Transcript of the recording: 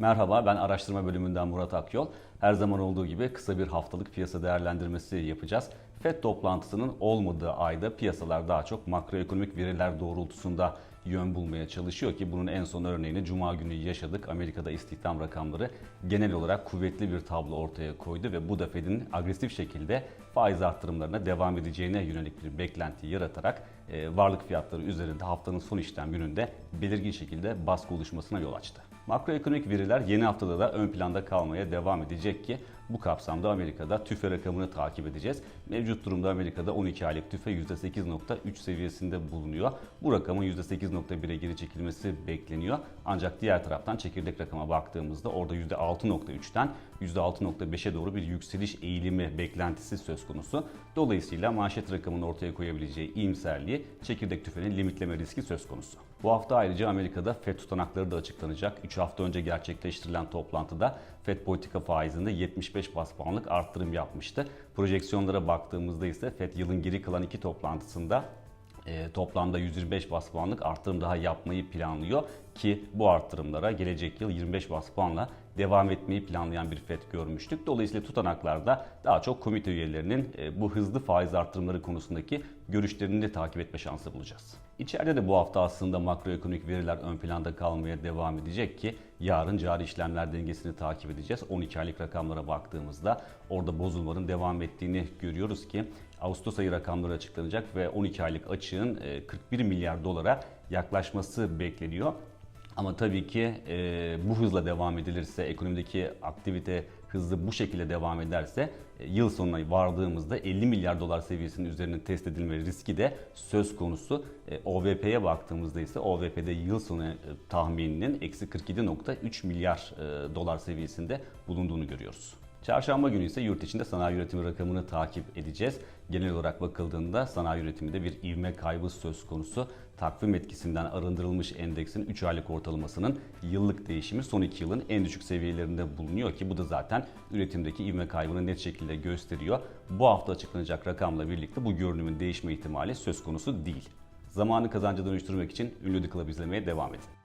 Merhaba, ben araştırma bölümünden Murat Akyol. Her zaman olduğu gibi kısa bir haftalık piyasa değerlendirmesi yapacağız. FED toplantısının olmadığı ayda piyasalar daha çok makroekonomik veriler doğrultusunda yön bulmaya çalışıyor ki bunun en son örneğini Cuma günü yaşadık. Amerika'da istihdam rakamları genel olarak kuvvetli bir tablo ortaya koydu ve bu da Fed'in agresif şekilde faiz arttırımlarına devam edeceğine yönelik bir beklenti yaratarak e, varlık fiyatları üzerinde haftanın son işlem gününde belirgin şekilde baskı oluşmasına yol açtı. Makroekonomik veriler yeni haftada da ön planda kalmaya devam edecek ki bu kapsamda Amerika'da tüfe rakamını takip edeceğiz. Mevcut durumda Amerika'da 12 aylık tüfe %8.3 seviyesinde bulunuyor. Bu rakamın %8.1'e geri çekilmesi bekleniyor. Ancak diğer taraftan çekirdek rakama baktığımızda orada %6.3'ten %6.5'e doğru bir yükseliş eğilimi beklentisi söz konusu. Dolayısıyla manşet rakamının ortaya koyabileceği iyimserliği çekirdek tüfenin limitleme riski söz konusu. Bu hafta ayrıca Amerika'da FED tutanakları da açıklanacak. 3 hafta önce gerçekleştirilen toplantıda FED politika faizinde 75 bas puanlık arttırım yapmıştı. Projeksiyonlara baktığımızda ise FED yılın geri kalan iki toplantısında e, toplamda 125 bas puanlık arttırım daha yapmayı planlıyor ki bu arttırımlara gelecek yıl 25 bas puanla devam etmeyi planlayan bir FED görmüştük. Dolayısıyla tutanaklarda daha çok komite üyelerinin e, bu hızlı faiz arttırımları konusundaki görüşlerini de takip etme şansı bulacağız. İçeride de bu hafta aslında makroekonomik veriler ön planda kalmaya devam edecek ki yarın cari işlemler dengesini takip edeceğiz. 12 aylık rakamlara baktığımızda orada bozulmanın devam ettiğini görüyoruz ki Ağustos ayı rakamları açıklanacak ve 12 aylık açığın e, 41 milyar dolara yaklaşması bekleniyor. Ama tabii ki e, bu hızla devam edilirse, ekonomideki aktivite hızlı bu şekilde devam ederse e, yıl sonuna vardığımızda 50 milyar dolar seviyesinin üzerine test edilme riski de söz konusu. E, OVP'ye baktığımızda ise OVP'de yıl sonu e, tahmininin eksi 47.3 milyar e, dolar seviyesinde bulunduğunu görüyoruz. Çarşamba günü ise yurt içinde sanayi üretimi rakamını takip edeceğiz. Genel olarak bakıldığında sanayi üretiminde bir ivme kaybı söz konusu. Takvim etkisinden arındırılmış endeksin 3 aylık ortalamasının yıllık değişimi son 2 yılın en düşük seviyelerinde bulunuyor ki bu da zaten üretimdeki ivme kaybını net şekilde gösteriyor. Bu hafta açıklanacak rakamla birlikte bu görünümün değişme ihtimali söz konusu değil. Zamanı kazanca dönüştürmek için ünlü The Club izlemeye devam edin.